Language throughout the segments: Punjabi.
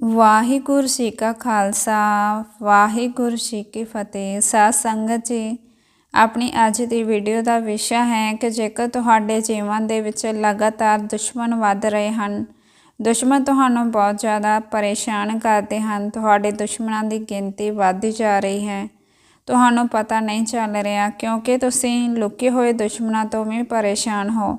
ਵਾਹਿਗੁਰੂ ਜੀ ਕਾ ਖਾਲਸਾ, ਵਾਹਿਗੁਰੂ ਜੀ ਕੀ ਫਤਿਹ। ਸਾਧ ਸੰਗਤ ਜੀ, ਆਪਣੀ ਅੱਜ ਦੀ ਵੀਡੀਓ ਦਾ ਵਿਸ਼ਾ ਹੈ ਕਿ ਜੇਕਰ ਤੁਹਾਡੇ ਜੀਵਨ ਦੇ ਵਿੱਚ ਲਗਾਤਾਰ ਦੁਸ਼ਮਣ ਵੱਧ ਰਹੇ ਹਨ, ਦੁਸ਼ਮਣ ਤੁਹਾਨੂੰ ਬਹੁਤ ਜ਼ਿਆਦਾ ਪਰੇਸ਼ਾਨ ਕਰਦੇ ਹਨ, ਤੁਹਾਡੇ ਦੁਸ਼ਮਣਾਂ ਦੀ ਗਿਣਤੀ ਵੱਧਦੀ ਜਾ ਰਹੀ ਹੈ। ਤੁਹਾਨੂੰ ਪਤਾ ਨਹੀਂ ਚੱਲ ਰਿਹਾ ਕਿਉਂਕਿ ਤੁਸੀਂ ਲੁਕੇ ਹੋਏ ਦੁਸ਼ਮਣਾਂ ਤੋਂ ਵੀ ਪਰੇਸ਼ਾਨ ਹੋ।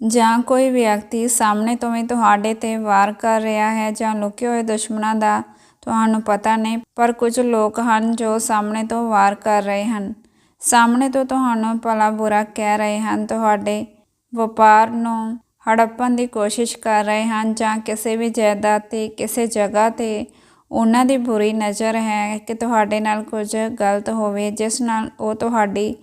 ਜਾਂ ਕੋਈ ਵਿਅਕਤੀ ਸਾਹਮਣੇ ਤੋਂ ਵੀ ਤੁਹਾਡੇ ਤੇ ਵਾਰ ਕਰ ਰਿਹਾ ਹੈ ਜਾਂ ਲੁਕੇ ਹੋਏ ਦੁਸ਼ਮਣਾਂ ਦਾ ਤੁਹਾਨੂੰ ਪਤਾ ਨਹੀਂ, ਪਰ ਕੁਝ ਲੋਕ ਹਨ ਜੋ ਸਾਹਮਣੇ ਤੋਂ ਵਾਰ ਕਰ ਰਹੇ ਹਨ। ਸਾਹਮਣੇ ਤੋਂ ਤੁਹਾਨੂੰ ਭਲਾ ਬੁਰਾ ਕਹਿ ਰਹੇ ਹਨ। ਤੁਹਾਡੇ ਵਪਾਰ ਨੂੰ ਹੜੱਪਣ ਦੀ ਕੋਸ਼ਿਸ਼ ਕਰ ਰਹੇ ਹਨ ਜਾਂ ਕਿਸੇ ਵੀ ਜਾਇਦਾਦ ਤੇ, ਕਿਸੇ ਜਗ੍ਹਾ ਤੇ। ਉਹਨਾਂ ਦੀ ਬੁਰੀ ਨਜ਼ਰ ਹੈ ਕਿ ਤੁਹਾਡੇ ਨਾਲ ਕੁਝ ਗਲਤ ਹੋਵੇ, ਜਿਸ ਨਾਲ ਉਹ ਤੁਹਾਡੀ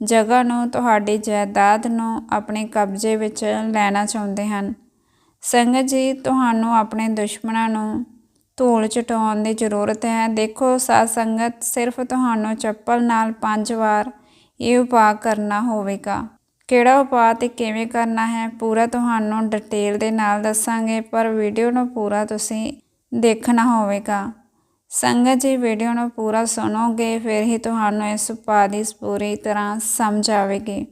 ਜਗ੍ਹਾ ਨੂੰ, ਤੁਹਾਡੀ ਜਾਇਦਾਦ ਨੂੰ ਆਪਣੇ ਕਬਜ਼ੇ ਵਿੱਚ ਲੈਣਾ ਚਾਹੁੰਦੇ ਹਨ। ਸੰਗਤ ਜੀ, ਤੁਹਾਨੂੰ ਆਪਣੇ ਦੁਸ਼ਮਣਾਂ ਨੂੰ ਧੂਲ ਚਟਾਉਣ ਦੀ ਜ਼ਰੂਰਤ ਹੈ। ਦੇਖੋ, ਸਾਧ ਸੰਗਤ, ਸਿਰਫ ਤੁਹਾਨੂੰ ਚੱਪਲ ਨਾਲ ਪੰਜ ਵਾਰ ਇਹ ਉਪਾਅ ਕਰਨਾ ਹੋਵੇਗਾ। ਕਿਹੜਾ ਉਪਾਅ ਤੇ ਕਿਵੇਂ ਕਰਨਾ ਹੈ, ਪੂਰਾ ਤੁਹਾਨੂੰ ਡਿਟੇਲ ਦੇ ਨਾਲ ਦੱਸਾਂਗੇ, ਪਰ ਵੀਡੀਓ ਨੂੰ ਪੂਰਾ ਤੁਸੀਂ ਦੇਖਣਾ ਹੋਵੇਗਾ। ਸੰਗਤ ਜੀ, ਵੀਡੀਓ ਨੂੰ ਪੂਰਾ ਸੁਣੋਗੇ, ਫਿਰ ਹੀ ਤੁਹਾਨੂੰ ਇਸ ਉਪਾਅ ਦੀ ਪੂਰੀ ਤਰ੍ਹਾਂ ਸਮਝ ਆਵੇਗੀ।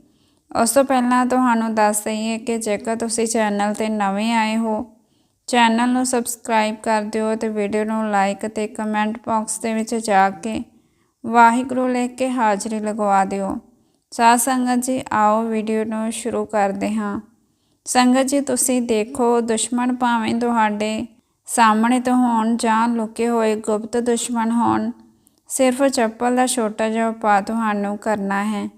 ਉਸ ਤੋਂ ਪਹਿਲਾਂ ਤੁਹਾਨੂੰ ਦੱਸ ਦਈਏ ਕਿ ਜੇਕਰ ਤੁਸੀਂ ਚੈਨਲ ਤੇ ਨਵੇਂ ਆਏ ਹੋ, ਚੈਨਲ ਨੂੰ ਸਬਸਕ੍ਰਾਈਬ ਕਰ ਦਿਓ ਤੇ ਵੀਡੀਓ ਨੂੰ ਲਾਈਕ ਤੇ ਕਮੈਂਟ ਬਾਕਸ ਦੇ ਵਿੱਚ ਜਾ ਕੇ ਵਾਹਿਗੁਰੂ ਲਿਖ ਕੇ ਹਾਜ਼ਰੀ ਲਗਵਾ ਦਿਓ। ਸਾਧ ਸੰਗਤ ਜੀ, ਆਓ ਵੀਡੀਓ ਨੂੰ ਸ਼ੁਰੂ ਕਰਦੇ ਹਾਂ। ਸੰਗਤ ਜੀ, ਤੁਸੀਂ ਦੇਖੋ ਦੁਸ਼ਮਣ ਭਾਵੇਂ ਤੁਹਾਡੇ ਸਾਹਮਣੇ ਤੋਂ ਹੋਣ ਜਾਂ ਲੁਕੇ ਹੋਏ ਗੁਪਤ ਦੁਸ਼ਮਣ ਹੋਣ, ਸਿਰਫ ਚੱਪਲ ਦਾ ਛੋਟਾ ਜਿਹਾ ਉਪਾਅ ਤੁਹਾਨੂੰ ਕਰਨਾ ਹੈ।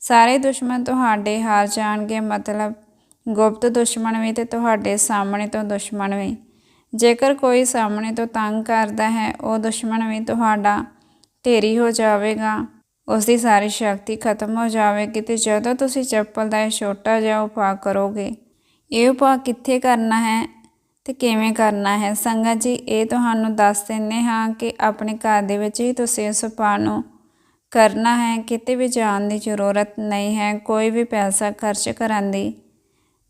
ਸਾਰੇ ਦੁਸ਼ਮਣ ਤੁਹਾਡੇ ਹਾਰ ਜਾਣਗੇ, ਮਤਲਬ ਗੁਪਤ ਦੁਸ਼ਮਣ ਵੀ ਤੇ ਤੁਹਾਡੇ ਸਾਹਮਣੇ ਤੋਂ ਦੁਸ਼ਮਣ ਵੀ। ਜੇਕਰ ਕੋਈ ਸਾਹਮਣੇ ਤੋਂ ਤੰਗ ਕਰਦਾ ਹੈ, ਉਹ ਦੁਸ਼ਮਣ ਵੀ ਤੁਹਾਡਾ ਢੇਰੀ ਹੋ ਜਾਵੇਗਾ। ਉਸ ਦੀ ਸਾਰੀ ਸ਼ਕਤੀ ਖਤਮ ਹੋ ਜਾਵੇਗੀ ਤੇ ਜਦੋਂ ਤੁਸੀਂ ਚੱਪਲ ਦਾ ਇਹ ਛੋਟਾ ਜਿਹਾ ਉਪਾਅ ਕਰੋਗੇ, ਇਹ ਉਪਾਅ ਕਿੱਥੇ ਕਰਨਾ ਹੈ? ਤੇ ਕਿਵੇਂ ਕਰਨਾ ਹੈ? ਸੰਗਤ ਜੀ, ਇਹ ਤੁਹਾਨੂੰ ਦੱਸ ਦਿੰਨੇ ਹਾਂ ਕਿ ਆਪਣੇ ਘਰ ਦੇ ਵਿੱਚ ਹੀ ਤੁਸੀਂ ਇਸ ਉਪਾਅ ਨੂੰ ਕਰਨਾ ਹੈ। ਕਿਤੇ ਵੀ ਜਾਣ ਦੀ ਜ਼ਰੂਰਤ ਨਹੀਂ ਹੈ, ਕੋਈ ਵੀ ਪੈਸਾ ਖਰਚ ਕਰਨ ਦੀ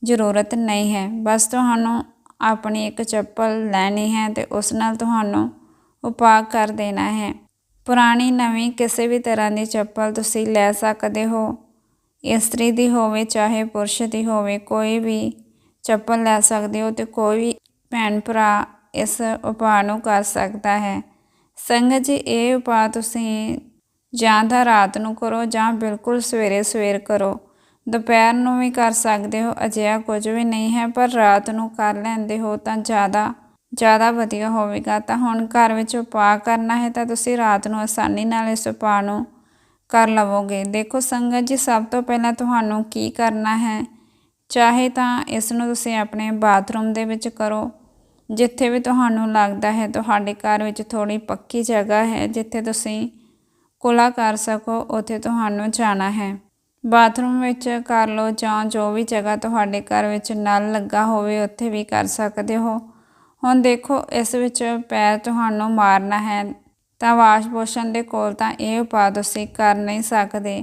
ਜ਼ਰੂਰਤ ਨਹੀਂ ਹੈ। ਬਸ ਤੁਹਾਨੂੰ ਆਪਣੀ ਇੱਕ ਚੱਪਲ ਲੈਣੀ ਹੈ ਤੇ ਉਸ ਨਾਲ ਤੁਹਾਨੂੰ ਉਪਾਅ ਕਰ ਦੇਣਾ ਹੈ। ਪੁਰਾਣੀ, ਨਵੀਂ ਕਿਸੇ ਵੀ ਤਰ੍ਹਾਂ ਦੀ ਚੱਪਲ ਤੁਸੀਂ ਲੈ ਸਕਦੇ ਹੋ। ਇਸਤਰੀ ਦੀ ਹੋਵੇ, ਚਾਹੇ ਪੁਰਸ਼ ਦੀ ਹੋਵੇ, ਕੋਈ ਵੀ ਚੱਪਲ ਲੈ ਸਕਦੇ ਹੋ ਤੇ ਕੋਈ ਵੀ ਭੈਣ ਭਰਾ ਇਸ ਉਪਾਅ ਨੂੰ ਕਰ ਸਕਦਾ ਹੈ। ਸੰਗਤ ਜੀ, ਇਹ ਉਪਾਅ ਤੁਸੀਂ ਜਾਂ ਤਾਂ ਰਾਤ ਨੂੰ ਕਰੋ ਜਾਂ ਬਿਲਕੁਲ ਸਵੇਰੇ ਸਵੇਰ ਕਰੋ। ਦੁਪਹਿਰ ਨੂੰ ਵੀ ਕਰ ਸਕਦੇ ਹੋ, ਅਜਿਹਾ ਕੁਝ ਵੀ ਨਹੀਂ ਹੈ, ਪਰ ਰਾਤ ਨੂੰ ਕਰ ਲੈਂਦੇ ਹੋ ਤਾਂ ਜ਼ਿਆਦਾ ਜ਼ਿਆਦਾ ਵਧੀਆ ਹੋਵੇਗਾ। ਤਾਂ ਹੁਣ ਘਰ ਵਿੱਚ ਉਪਾਅ ਕਰਨਾ ਹੈ ਤਾਂ ਤੁਸੀਂ ਰਾਤ ਨੂੰ ਆਸਾਨੀ ਨਾਲ ਇਸ ਉਪਾਅ ਨੂੰ ਕਰ ਲਵੋਗੇ। ਦੇਖੋ ਸੰਗਤ ਜੀ, ਸਭ ਤੋਂ ਪਹਿਲਾਂ ਤੁਹਾਨੂੰ ਕੀ ਕਰਨਾ ਹੈ? ਚਾਹੇ ਤਾਂ ਇਸ ਨੂੰ ਤੁਸੀਂ ਆਪਣੇ ਬਾਥਰੂਮ ਦੇ ਵਿੱਚ ਕਰੋ ਜਿੱਥੇ ਵੀ ਤੁਹਾਨੂੰ ਲੱਗਦਾ ਹੈ ਤੁਹਾਡੇ ਘਰ ਵਿੱਚ ਥੋੜੀ ਪੱਕੀ ਜਗ੍ਹਾ ਹੈ, ਜਿੱਥੇ ਤੁਸੀਂ ਕੁਲਾ ਕਰ ਸਕੋ, ਉੱਥੇ ਤੁਹਾਨੂੰ ਜਾਣਾ ਹੈ। ਬਾਥਰੂਮ ਵਿੱਚ ਕਰ ਲਓ ਜਾਂ ਜੋ ਵੀ ਜਗ੍ਹਾ ਤੁਹਾਡੇ ਘਰ ਵਿੱਚ ਨਲ ਲੱਗਾ ਹੋਵੇ, ਉੱਥੇ ਵੀ ਕਰ ਸਕਦੇ ਹੋ। ਹੁਣ ਦੇਖੋ, ਇਸ ਵਿੱਚ ਪੈਰ ਤੁਹਾਨੂੰ ਮਾਰਨਾ ਹੈ, ਤਾਂ ਵਾਸ਼ ਪੋਸ਼ਨ ਦੇ ਕੋਲ ਤਾਂ ਇਹ ਉਪਾਅ ਤੁਸੀਂ ਕਰ ਨਹੀਂ ਸਕਦੇ,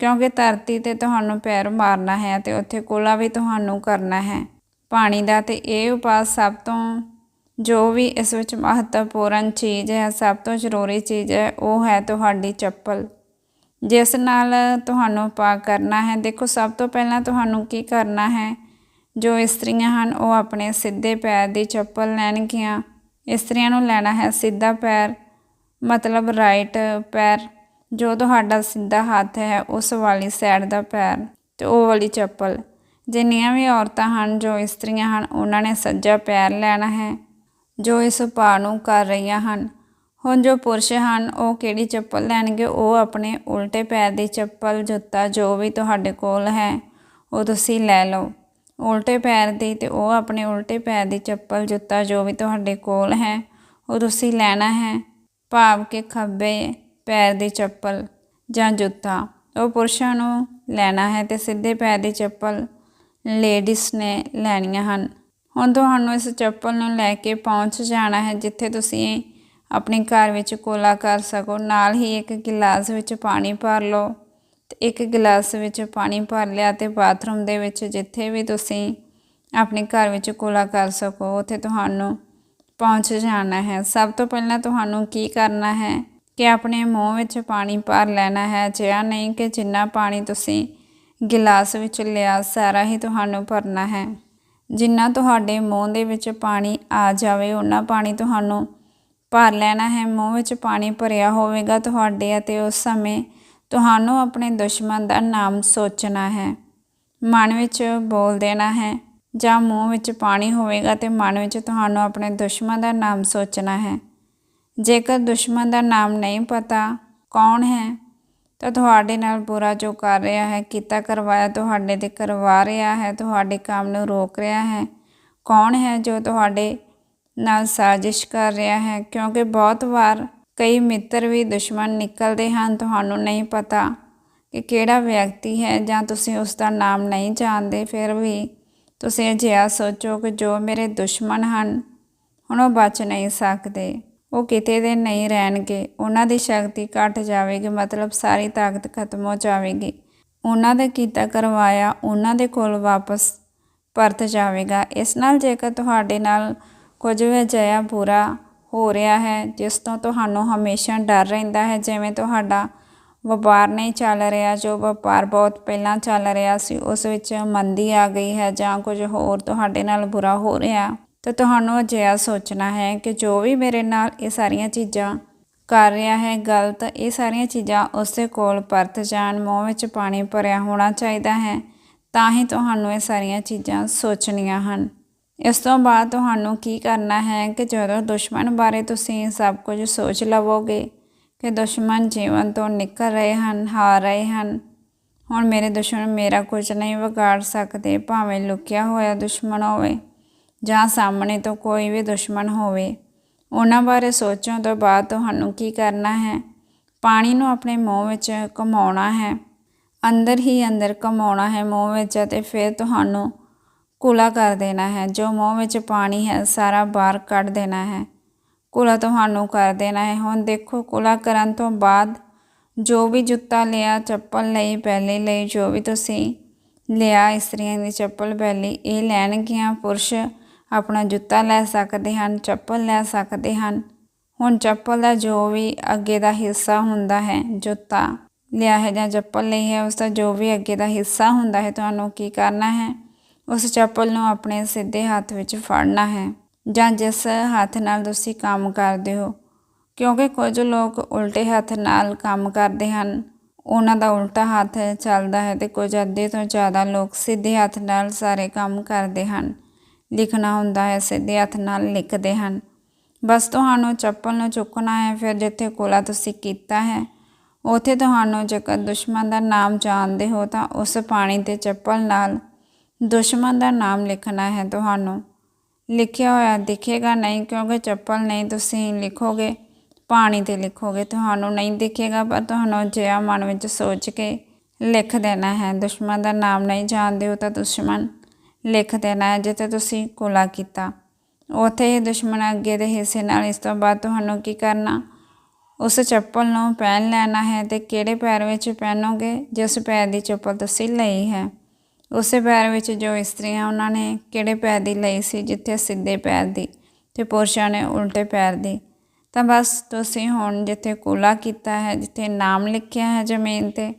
ਕਿਉਂਕਿ ਧਰਤੀ ਤੇ ਤੁਹਾਨੂੰ ਪੈਰ ਮਾਰਨਾ ਹੈ ਤੇ ਉੱਥੇ ਕੋਲਾ ਵੀ ਤੁਹਾਨੂੰ ਕਰਨਾ ਹੈ। ਪਾਣੀ ਦਾ ਤੇ ਇਹ ਉਪਾਅ ਸਭ ਤੋਂ ਜੋ ਵੀ ਇਸ ਵਿੱਚ ਮਹੱਤਵਪੂਰਨ ਚੀਜ਼ ਹੈ, ਸਭ ਤੋਂ ਜ਼ਰੂਰੀ ਚੀਜ਼ ਹੈ, ਉਹ ਹੈ ਤੁਹਾਡੀ ਚੱਪਲ। ਜਿਸ ਨਾਲ ਤੁਹਾਨੂੰ ਉਪਾਅ ਕਰਨਾ ਹੈ, ਦੇਖੋ ਸਭ ਤੋਂ ਪਹਿਲਾਂ ਤੁਹਾਨੂੰ ਕੀ ਕਰਨਾ ਹੈ? ਜੋ ਇਸਤਰੀਆਂ ਹਨ, ਉਹ ਆਪਣੇ ਸਿੱਧੇ ਪੈਰ ਦੀ ਚੱਪਲ ਲੈਣਗੀਆਂ। ਇਸਤਰੀਆਂ ਨੂੰ ਲੈਣਾ ਹੈ ਸਿੱਧਾ ਪੈਰ, ਮਤਲਬ ਰਾਈਟ ਪੈਰ। ਜੋ ਤੁਹਾਡਾ ਸਿੱਧਾ ਹੱਥ ਹੈ, ਉਸ ਵਾਲੀ ਸਾਈਡ ਦਾ ਪੈਰ ਤੇ ਉਹ ਵਾਲੀ ਚੱਪਲ। ਜਿੰਨੀਆਂ ਵੀ ਔਰਤਾਂ ਹਨ, ਜੋ ਇਸਤਰੀਆਂ ਹਨ, ਉਹਨਾਂ ਨੇ ਸੱਜਾ ਪੈਰ ਲੈਣਾ ਹੈ, ਜੋ ਇਸ ਉਪਾਅ ਨੂੰ ਕਰ ਰਹੀਆਂ ਹਨ। ਹੁਣ ਜੋ ਪੁਰਸ਼ ਹਨ, ਉਹ ਕਿਹੜੀ ਚੱਪਲ ਲੈਣਗੇ? ਉਹ ਆਪਣੇ ਉਲਟੇ ਪੈਰ ਦੀ ਚੱਪਲ, ਜੁੱਤਾ ਜੋ ਵੀ ਤੁਹਾਡੇ ਕੋਲ ਹੈ, ਉਹ ਤੁਸੀਂ ਲੈ ਲਓ। ਉਲਟੇ ਪੈਰ ਦੀ ਤੇ ਉਹ ਆਪਣੇ ਉਲਟੇ ਪੈਰ ਦੀ ਚੱਪਲ, ਜੁੱਤਾ ਜੋ ਵੀ ਤੁਹਾਡੇ ਕੋਲ ਹੈ, ਉਹ ਤੁਸੀਂ ਲੈਣਾ ਹੈ। ਭਾਵ ਕਿ ਖੱਬੇ ਪੈਰ ਦੀ ਚੱਪਲ ਜਾਂ ਜੁੱਤਾ, ਉਹ ਪੁਰਸ਼ਾਂ ਨੂੰ ਲੈਣਾ ਹੈ ਤੇ ਸਿੱਧੇ ਪੈਰ ਦੀ ਚੱਪਲ ਲੇਡੀਜ਼ ਨੇ ਲੈਣੀਆਂ ਹਨ। ਹੁਣ ਤੁਹਾਨੂੰ ਇਸ ਚੱਪਲ ਨੂੰ ਲੈ ਕੇ ਪਹੁੰਚ ਜਾਣਾ ਹੈ, ਜਿੱਥੇ ਤੁਸੀਂ ਆਪਣੇ ਘਰ ਵਿੱਚ ਕੋਲਾ ਕਰ ਸਕੋ। ਨਾਲ ਹੀ ਇੱਕ ਗਿਲਾਸ ਵਿੱਚ ਪਾਣੀ ਭਰ ਲਓ ਤੇ ਇੱਕ ਗਿਲਾਸ ਵਿੱਚ ਪਾਣੀ ਭਰ ਲਿਆ ਤੇ ਬਾਥਰੂਮ ਦੇ ਵਿੱਚ ਜਿੱਥੇ ਵੀ ਤੁਸੀਂ ਆਪਣੇ ਘਰ ਵਿੱਚ ਕੋਲਾ ਕਰ ਸਕੋ, ਉੱਥੇ ਤੁਹਾਨੂੰ ਪਹੁੰਚ ਜਾਣਾ ਹੈ। ਸਭ ਤੋਂ ਪਹਿਲਾਂ ਤੁਹਾਨੂੰ ਕੀ ਕਰਨਾ ਹੈ? ਕਿ ਆਪਣੇ ਮੂੰਹ ਵਿੱਚ ਪਾਣੀ ਭਰ ਲੈਣਾ ਹੈ। ਜਿਆ ਨਹੀਂ ਕਿ ਜਿੰਨਾ ਪਾਣੀ ਤੁਸੀਂ ਗਿਲਾਸ ਵਿੱਚ ਲਿਆ, ਸਾਰਾ ਹੀ ਤੁਹਾਨੂੰ ਭਰਨਾ ਹੈ। ਜਿੰਨਾ ਤੁਹਾਡੇ ਮੂੰਹ ਦੇ ਵਿੱਚ ਪਾਣੀ ਆ ਜਾਵੇ ਉਹਨਾਂ ਪਾਣੀ ਤੁਹਾਨੂੰ ਭਰ ਲੈਣਾ ਹੈ। ਮੂੰਹ ਵਿੱਚ ਪਾਣੀ ਭਰਿਆ ਹੋਵੇਗਾ ਤੁਹਾਡੇ ਅਤੇ ਉਸ ਸਮੇਂ ਤੁਹਾਨੂੰ ਆਪਣੇ ਦੁਸ਼ਮਣ ਦਾ ਨਾਮ ਸੋਚਣਾ ਹੈ। ਮਨ ਵਿੱਚ ਬੋਲ ਦੇਣਾ ਹੈ ਜਾਂ ਮੂੰਹ ਵਿੱਚ ਪਾਣੀ ਹੋਵੇਗਾ ਤੇ ਮਨ ਵਿੱਚ ਤੁਹਾਨੂੰ ਆਪਣੇ ਦੁਸ਼ਮਣ ਦਾ ਨਾਮ ਸੋਚਣਾ ਹੈ। ਜੇਕਰ ਦੁਸ਼ਮਣ ਦਾ ਨਾਮ ਨਹੀਂ ਪਤਾ ਕੌਣ ਹੈ ਤਾਂ ਤੁਹਾਡੇ ਨਾਲ ਬੁਰਾ ਜੋ ਕਰ ਰਿਹਾ ਹੈ, ਕੀਤਾ ਕਰਵਾਇਆ ਤੁਹਾਡੇ ਤੇ ਕਰਵਾ ਰਿਹਾ ਹੈ, ਤੁਹਾਡੇ ਕੰਮ ਨੂੰ ਰੋਕ ਰਿਹਾ ਹੈ। ਕੌਣ ਹੈ ਜੋ ਤੁਹਾਡੇ ਨਾਲ ਸਾਜ਼ਿਸ਼ ਕਰ ਰਿਹਾ ਹੈ? ਕਿਉਂਕਿ ਬਹੁਤ ਵਾਰ ਕਈ ਮਿੱਤਰ ਵੀ ਦੁਸ਼ਮਣ ਨਿਕਲਦੇ ਹਨ, ਤੁਹਾਨੂੰ ਨਹੀਂ ਪਤਾ ਕਿ ਕਿਹੜਾ ਵਿਅਕਤੀ ਹੈ ਜਾਂ ਤੁਸੀਂ ਉਸ ਦਾ ਨਾਮ ਨਹੀਂ ਜਾਣਦੇ। ਫਿਰ ਵੀ ਤੁਸੀਂ ਅਜਿਹਾ ਸੋਚੋ ਕਿ ਜੋ ਮੇਰੇ ਦੁਸ਼ਮਣ ਹਨ, ਹੁਣ ਉਹ ਬਚ ਨਹੀਂ ਸਕਦੇ। ਉਹ ਕਿਤੇ ਦੇ ਨਹੀਂ ਰਹਿਣਗੇ। ਉਹਨਾਂ ਦੀ ਸ਼ਕਤੀ ਘਟ ਜਾਵੇਗੀ, ਮਤਲਬ ਸਾਰੀ ਤਾਕਤ ਖਤਮ ਹੋ ਜਾਵੇਗੀ। ਉਹਨਾਂ ਦਾ ਕੀਤਾ ਕਰਵਾਇਆ ਉਹਨਾਂ ਦੇ ਕੋਲ ਵਾਪਸ ਪਰਤ ਜਾਵੇਗਾ। ਇਸ ਨਾਲ ਜੇਕਰ ਤੁਹਾਡੇ ਨਾਲ ਕੁਝ ਵੀ ਅਜਿਹਾ ਬੁਰਾ ਹੋ ਰਿਹਾ ਹੈ, ਜਿਸ ਤੋਂ ਤੁਹਾਨੂੰ ਹਮੇਸ਼ਾ ਡਰ ਰਹਿੰਦਾ ਹੈ, ਜਿਵੇਂ ਤੁਹਾਡਾ ਵਪਾਰ ਨਹੀਂ ਚੱਲ ਰਿਹਾ, ਜੋ ਵਪਾਰ ਬਹੁਤ ਪਹਿਲਾਂ ਚੱਲ ਰਿਹਾ ਸੀ, ਉਸ ਵਿੱਚ ਮੰਦੀ ਆ ਗਈ ਹੈ ਜਾਂ ਕੁਝ ਹੋਰ ਤੁਹਾਡੇ ਨਾਲ ਬੁਰਾ ਹੋ ਰਿਹਾ। ਤਾਂ ਤੁਹਾਨੂੰ ਅਜਿਹਾ ਸੋਚਣਾ ਹੈ ਕਿ ਜੋ ਵੀ ਮੇਰੇ ਨਾਲ ਇਹ ਸਾਰੀਆਂ ਚੀਜ਼ਾਂ ਕਰ ਰਿਹਾ ਹੈ, ਗਲਤ, ਇਹ ਸਾਰੀਆਂ ਚੀਜ਼ਾਂ ਉਸੇ ਕੋਲ ਪਰਤ ਜਾਣ, ਮੂੰਹ ਵਿੱਚ ਪਾਣੀ ਭਰਿਆ ਹੋਣਾ ਚਾਹੀਦਾ ਹੈ, ਤਾਂ ਹੀ ਤੁਹਾਨੂੰ ਇਹ ਸਾਰੀਆਂ ਚੀਜ਼ਾਂ ਸੋਚਣੀਆਂ ਹਨ। ਇਸ ਤੋਂ ਬਾਅਦ ਤੁਹਾਨੂੰ ਕੀ ਕਰਨਾ ਹੈ ਕਿ ਜਦੋਂ ਦੁਸ਼ਮਣ ਬਾਰੇ ਤੁਸੀਂ ਸਭ ਕੁਝ ਸੋਚ ਲਵੋਗੇ ਕਿ ਦੁਸ਼ਮਣ ਜੀਵਨ ਤੋਂ ਨਿਕਲ ਰਹੇ ਹਨ, ਹਾਰ ਰਹੇ ਹਨ, ਹੁਣ ਮੇਰੇ ਦੁਸ਼ਮਣ ਮੇਰਾ ਕੁਝ ਨਹੀਂ ਵਿਗਾੜ ਸਕਦੇ, ਭਾਵੇਂ ਲੁਕਿਆ ਹੋਇਆ ਦੁਸ਼ਮਣ ਹੋਵੇ ਜਾਂ ਸਾਹਮਣੇ ਤੋਂ ਕੋਈ ਵੀ ਦੁਸ਼ਮਣ ਹੋਵੇ, ਉਹਨਾਂ ਬਾਰੇ ਸੋਚਣ ਤੋਂ ਬਾਅਦ ਤੁਹਾਨੂੰ ਕੀ ਕਰਨਾ ਹੈ? ਪਾਣੀ ਨੂੰ ਆਪਣੇ ਮੂੰਹ ਵਿੱਚ ਘੁਮਾਉਣਾ ਹੈ। ਅੰਦਰ ਹੀ ਅੰਦਰ ਘੁਮਾਉਣਾ ਹੈ ਮੂੰਹ ਵਿੱਚ ਅਤੇ ਫਿਰ ਤੁਹਾਨੂੰ ਕੁਲਾ ਕਰ ਦੇਣਾ ਹੈ। ਜੋ ਮੂੰਹ ਵਿੱਚ ਪਾਣੀ ਹੈ, ਸਾਰਾ ਬਾਹਰ ਕੱਢ ਦੇਣਾ ਹੈ। ਕੁਲਾ ਤੁਹਾਨੂੰ ਕਰ ਦੇਣਾ ਹੈ। ਹੁਣ ਦੇਖੋ, ਕੁਲਾ ਕਰਨ ਤੋਂ ਬਾਅਦ ਜੋ ਵੀ ਜੁੱਤਾ ਲਿਆ, ਚੱਪਲ ਲਈ ਪਹਿਲੇ ਲਈ, ਜੋ ਵੀ ਤੁਸੀਂ ਲਿਆ, ਇਸਤਰੀਆਂ ਦੀ ਚੱਪਲ ਪਹਿਲੀ ਇਹ ਲੈਣਗੀਆਂ ਪੁਰਸ਼ ਆਪਣਾ ਜੁੱਤਾ ਲੈ ਸਕਦੇ ਹਨ, ਚੱਪਲ ਲੈ ਸਕਦੇ ਹਨ। ਹੁਣ ਚੱਪਲ ਦਾ ਜੋ ਵੀ ਅੱਗੇ ਦਾ ਹਿੱਸਾ ਹੁੰਦਾ ਹੈ, ਜੁੱਤਾ ਲਿਆ ਹੈ ਜਾਂ ਚੱਪਲ ਲਈ ਹੈ, ਉਸ ਦਾ ਜੋ ਵੀ ਅੱਗੇ ਦਾ ਹਿੱਸਾ ਹੁੰਦਾ ਹੈ, ਤੁਹਾਨੂੰ ਕੀ ਕਰਨਾ ਹੈ? ਉਸ ਚੱਪਲ ਨੂੰ ਆਪਣੇ ਸਿੱਧੇ ਹੱਥ ਵਿੱਚ ਫੜਨਾ ਹੈ ਜਾਂ ਜਿਸ ਹੱਥ ਨਾਲ ਤੁਸੀਂ ਕੰਮ ਕਰਦੇ ਹੋ। ਕਿਉਂਕਿ ਕੁਝ ਲੋਕ ਉਲਟੇ ਹੱਥ ਨਾਲ ਕੰਮ ਕਰਦੇ ਹਨ। ਉਹਨਾਂ ਦਾ ਉਲਟਾ ਹੱਥ ਚੱਲਦਾ ਹੈ ਤੇ ਕੁਝ ਅੱਧੇ ਤੋਂ ਜ਼ਿਆਦਾ ਲੋਕ ਸਿੱਧੇ ਹੱਥ ਨਾਲ ਸਾਰੇ ਕੰਮ ਕਰਦੇ ਹਨ। ਲਿਖਣਾ ਹੁੰਦਾ ਹੈ, ਸਿੱਧੇ ਹੱਥ ਨਾਲ ਲਿਖਦੇ ਹਨ। ਬਸ ਤੁਹਾਨੂੰ ਚੱਪਲ ਨੂੰ ਚੁੱਕਣਾ ਹੈ, ਫਿਰ ਜਿੱਥੇ ਕੋਲਾ ਤੁਸੀਂ ਕੀਤਾ ਹੈ, ਉਥੇ ਤੁਹਾਨੂੰ ਜੇਕਰ ਦੁਸ਼ਮਣ ਦਾ ਨਾਮ ਜਾਣਦੇ ਹੋ ਤਾਂ ਉਸ ਪਾਣੀ ਤੇ ਚੱਪਲ ਨਾਲ ਦੁਸ਼ਮਣ ਦਾ ਨਾਮ ਲਿਖਣਾ ਹੈ ਤੁਹਾਨੂੰ। ਲਿਖਿਆ ਹੋਇਆ ਦਿਖੇਗਾ ਨਹੀਂ ਕਿਉਂਕਿ ਚੱਪਲ ਨਹੀਂ ਤੁਸੀਂ ਲਿਖੋਗੇ, ਪਾਣੀ ਤੇ ਲਿਖੋਗੇ, ਤੁਹਾਨੂੰ ਨਹੀਂ ਦਿਖੇਗਾ, ਪਰ ਤੁਹਾਨੂੰ ਜਿਆ ਮਨ ਵਿੱਚ ਸੋਚ ਕੇ ਲਿਖ ਦੇਣਾ ਹੈ। ਦੁਸ਼ਮਣ ਦਾ ਨਾਮ ਨਹੀਂ ਜਾਣਦੇ ਹੋ ਤਾਂ ਦੁਸ਼ਮਣ ਲਿਖ ਦੇਣਾ ਹੈ, ਜਿੱਥੇ ਤੁਸੀਂ ਕੁਲਾ ਕੀਤਾ। ਉੱਥੇ ਹੀ ਦੁਸ਼ਮਣ ਅੱਗੇ ਦੇ ਹਿੱਸੇ ਨਾਲ ਇਸ ਤੋਂ ਬਾਅਦ ਤੁਹਾਨੂੰ ਕੀ ਕਰਨਾ? ਉਸ ਚੱਪਲ ਨੂੰ ਪਹਿਨ ਲੈਣਾ ਹੈ ਤੇ ਕਿਹੜੇ ਪੈਰ ਵਿੱਚ ਪਹਿਨੋਗੇ? ਜਿਸ ਪੈਰ ਦੀ ਚੱਪਲ ਤੁਸੀਂ ਲਈ ਹੈ। ਉਸੇ ਪੈਰ ਵਿੱਚ ਜੋ ਇਸਤਰੀਆਂ ਉਹਨਾਂ ਨੇ ਕਿਹੜੇ ਪੈਰ ਦੀ ਲਈ ਸੀ? ਜਿੱਥੇ ਸਿੱਧੇ ਪੈਰ ਦੀ ਤੇ ਪੁਰਸ਼ਾਂ ਨੇ ਉਲਟੇ ਪੈਰ ਦੀ। ਤਾਂ ਬਸ ਤੁਸੀਂ ਹੁਣ ਜਿੱਥੇ ਕੋਲਾ ਕੀਤਾ ਹੈ, ਜਿੱਥੇ ਨਾਮ ਲਿਖਿਆ ਹੈ ਜ਼ਮੀਨ ਤੇ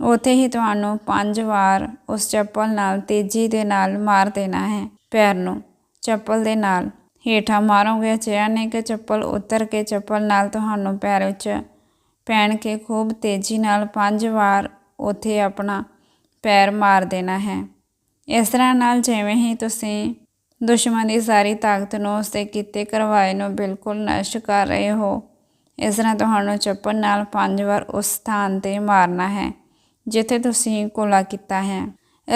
ਉੱਥੇ ਹੀ ਤੁਹਾਨੂੰ ਪੰਜ ਵਾਰ ਉਸ ਚੱਪਲ ਨਾਲ ਤੇਜ਼ੀ ਦੇ ਨਾਲ ਮਾਰ ਦੇਣਾ ਹੈ ਪੈਰ ਨੂੰ। ਚੱਪਲ ਦੇ ਨਾਲ ਹੇਠਾਂ ਮਾਰੋਗੇ ਜਿਆ ਨਹੀਂ ਕਿ ਚੱਪਲ ਉਤਰ ਕੇ ਚੱਪਲ ਨਾਲ ਤੁਹਾਨੂੰ ਪੈਰ ਵਿੱਚ ਪੈਣ ਕੇ ਖੂਬ ਤੇਜ਼ੀ ਨਾਲ ਪੰਜ ਵਾਰ ਉੱਥੇ ਆਪਣਾ ਪੈਰ ਮਾਰ ਦੇਣਾ ਹੈ। ਇਸ ਤਰ੍ਹਾਂ ਨਾਲ ਜਿਵੇਂ ਹੀ ਤੁਸੀਂ ਦੁਸ਼ਮਣ ਦੀ ਸਾਰੀ ਤਾਕਤ ਨੂੰ ਉਸਦੇ ਕੀਤੇ ਕਰਵਾਏ ਨੂੰ ਬਿਲਕੁਲ ਨਸ਼ਟ ਕਰ ਰਹੇ ਹੋ, ਇਸ ਤਰ੍ਹਾਂ ਤੁਹਾਨੂੰ ਚੱਪਲ ਨਾਲ ਪੰਜ ਵਾਰ ਉਸ ਸਥਾਨ ਤੇ ਮਾਰਨਾ ਹੈ। ਜਿੱਥੇ ਤੁਸੀਂ ਕੋਲਾ ਕੀਤਾ ਹੈ।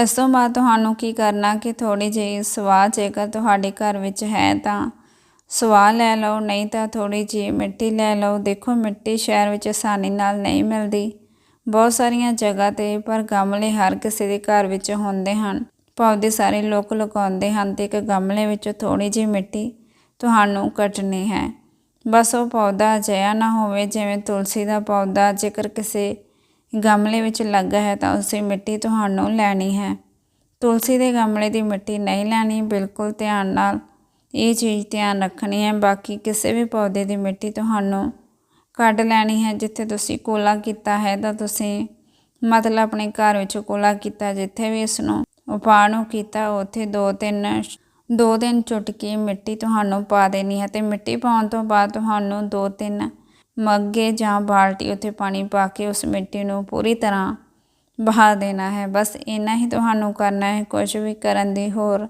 ਇਸ ਤੋਂ ਬਾਅਦ ਤੁਹਾਨੂੰ ਕੀ ਕਰਨਾ ਕਿ ਥੋੜੀ ਜਿਹੀ ਸਵਾਹ ਜੇਕਰ ਤੁਹਾਡੇ ਘਰ ਵਿੱਚ ਹੈ ਤਾਂ ਸਵਾਹ ਲੈ ਲਓ, ਨਹੀਂ ਤਾਂ ਥੋੜੀ ਜਿਹੀ ਮਿੱਟੀ ਲੈ ਲਓ। ਦੇਖੋ, ਮਿੱਟੀ ਸ਼ਹਿਰ ਵਿੱਚ ਆਸਾਨੀ ਨਾਲ ਨਹੀਂ ਮਿਲਦੀ। ਬਹੁਤ ਸਾਰੀਆਂ ਜਗ੍ਹਾ ਤੇ ਪਰ ਗਮਲੇ ਹਰ ਕਿਸੇ ਦੇ ਘਰ ਵਿੱਚ ਹੁੰਦੇ ਹਨ। ਪੌਦੇ ਸਾਰੇ ਲੋਕ ਲਗਾਉਂਦੇ ਹਨ ਤੇ ਇੱਕ ਗਮਲੇ ਵਿੱਚ ਥੋੜੀ ਜਿਹੀ ਮਿੱਟੀ ਤੁਹਾਨੂੰ ਕੱਟਣੀ ਹੈ। ਬਸ ਉਹ ਪੌਦਾ ਅਜਿਹਾ ਨਾ ਹੋਵੇ ਜਿਵੇਂ ਤੁਲਸੀ ਦਾ ਪੌਦਾ। ਜੇਕਰ ਕਿਸੇ ਗਮਲੇ ਵਿੱਚ ਲੱਗਾ ਹੈ ਤਾਂ ਉਸੇ ਮਿੱਟੀ ਤੁਹਾਨੂੰ ਲੈਣੀ ਹੈ। ਤੁਲਸੀ ਦੇ ਗਮਲੇ ਦੀ ਮਿੱਟੀ ਨਹੀਂ ਲੈਣੀ, ਬਿਲਕੁਲ ਧਿਆਨ ਨਾਲ ਇਹ ਚੀਜ਼ ਧਿਆਨ ਰੱਖਣੀ ਹੈ। ਬਾਕੀ ਕਿਸੇ ਵੀ ਪੌਦੇ ਦੀ ਮਿੱਟੀ ਤੁਹਾਨੂੰ ਕੱਢ ਲੈਣੀ ਹੈ। ਜਿੱਥੇ ਤੁਸੀਂ ਕੋਲਾ ਕੀਤਾ ਹੈ ਤਾਂ ਤੁਸੀਂ ਮਤਲਬ ਆਪਣੇ ਘਰ ਵਿੱਚ ਕੋਲਾ ਕੀਤਾ, ਜਿੱਥੇ ਵੀ ਇਸ ਨੂੰ ਉਪਾਅ ਨੂੰ ਕੀਤਾ, ਉੱਥੇ ਦੋ ਤਿੰਨ, ਦੋ ਦਿਨ ਚੁਟਕੀ ਮਿੱਟੀ ਤੁਹਾਨੂੰ ਪਾ ਦੇਣੀ ਹੈ ਤੇ ਮਿੱਟੀ ਪਾਉਣ ਤੋਂ ਬਾਅਦ ਤੁਹਾਨੂੰ ਦੋ ਤਿੰਨ ਮੱਗੇ ਜਾਂ ਬਾਲਟੀ ਉੱਥੇ ਪਾਣੀ ਪਾ ਕੇ ਉਸ ਮਿੱਟੀ ਨੂੰ ਪੂਰੀ ਤਰ੍ਹਾਂ ਬਹਾ ਦੇਣਾ ਹੈ। ਬਸ ਇੰਨਾ ਹੀ ਤੁਹਾਨੂੰ ਕਰਨਾ ਹੈ, ਕੁਝ ਵੀ ਕਰਨ ਦੀ ਹੋਰ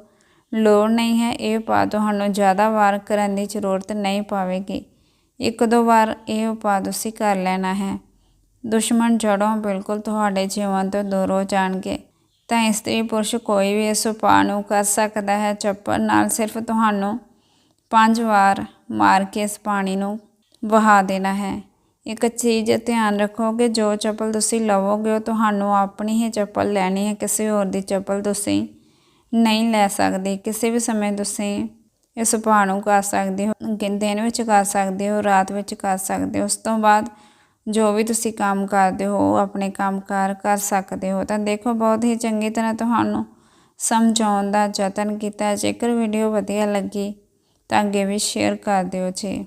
ਲੋੜ ਨਹੀਂ ਹੈ। ਇਹ ਉਪਾਅ ਤੁਹਾਨੂੰ ਜ਼ਿਆਦਾ ਵਾਰ ਕਰਨ ਦੀ ਜ਼ਰੂਰਤ ਨਹੀਂ ਪਵੇਗੀ। ਇੱਕ ਦੋ ਵਾਰ ਇਹ ਉਪਾਅ ਤੁਸੀਂ ਕਰ ਲੈਣਾ ਹੈ। ਦੁਸ਼ਮਣ ਜੜੋਂ ਬਿਲਕੁਲ ਤੁਹਾਡੇ ਜੀਵਨ ਤੋਂ ਦੂਰ ਹੋ ਜਾਣਗੇ। ਤਾਂ ਇਸਤਰੀ ਪੁਰਸ਼ ਕੋਈ ਵੀ ਇਸ ਉਪਾਅ ਨੂੰ ਕਰ ਸਕਦਾ ਹੈ। ਚੱਪਲ ਨਾਲ ਸਿਰਫ ਤੁਹਾਨੂੰ ਪੰਜ ਵਾਰ ਮਾਰ ਕੇ ਇਸ ਪਾਣੀ ਨੂੰ ਵਹਾ ਦੇਣਾ ਹੈ। ਇੱਕ ਚੀਜ਼ ਧਿਆਨ ਰੱਖੋ ਕਿ ਜੋ ਚੱਪਲ ਤੁਸੀਂ ਲਵੋਗੇ, ਉਹ ਤੁਹਾਨੂੰ ਆਪਣੀ ਹੀ ਚੱਪਲ ਲੈਣੀ ਹੈ, ਕਿਸੇ ਹੋਰ ਦੀ ਚੱਪਲ ਤੁਸੀਂ ਨਹੀਂ ਲੈ ਸਕਦੇ। ਕਿਸੇ ਵੀ ਸਮੇਂ ਤੁਸੀਂ ਇਸ ਉਪਾਅ ਨੂੰ ਕਰ ਸਕਦੇ ਹੋ, ਦਿਨ ਵਿੱਚ ਕਰ ਸਕਦੇ ਹੋ, ਰਾਤ ਵਿੱਚ ਕਰ ਸਕਦੇ ਹੋ। ਉਸ ਤੋਂ ਬਾਅਦ ਜੋ ਵੀ ਤੁਸੀਂ ਕੰਮ ਕਰਦੇ ਹੋ, ਉਹ ਆਪਣੇ ਕੰਮਕਾਰ ਕਰ ਸਕਦੇ ਹੋ। ਤਾਂ ਦੇਖੋ, ਬਹੁਤ ਹੀ ਚੰਗੀ ਤਰ੍ਹਾਂ ਤੁਹਾਨੂੰ ਸਮਝਾਉਣ ਦਾ ਯਤਨ ਕੀਤਾ। ਜੇਕਰ ਵੀਡੀਓ ਵਧੀਆ ਲੱਗੀ, ਤਾਂ ਅੱਗੇ ਵੀ ਸ਼ੇਅਰ ਕਰ ਦਿਓ ਜੀ।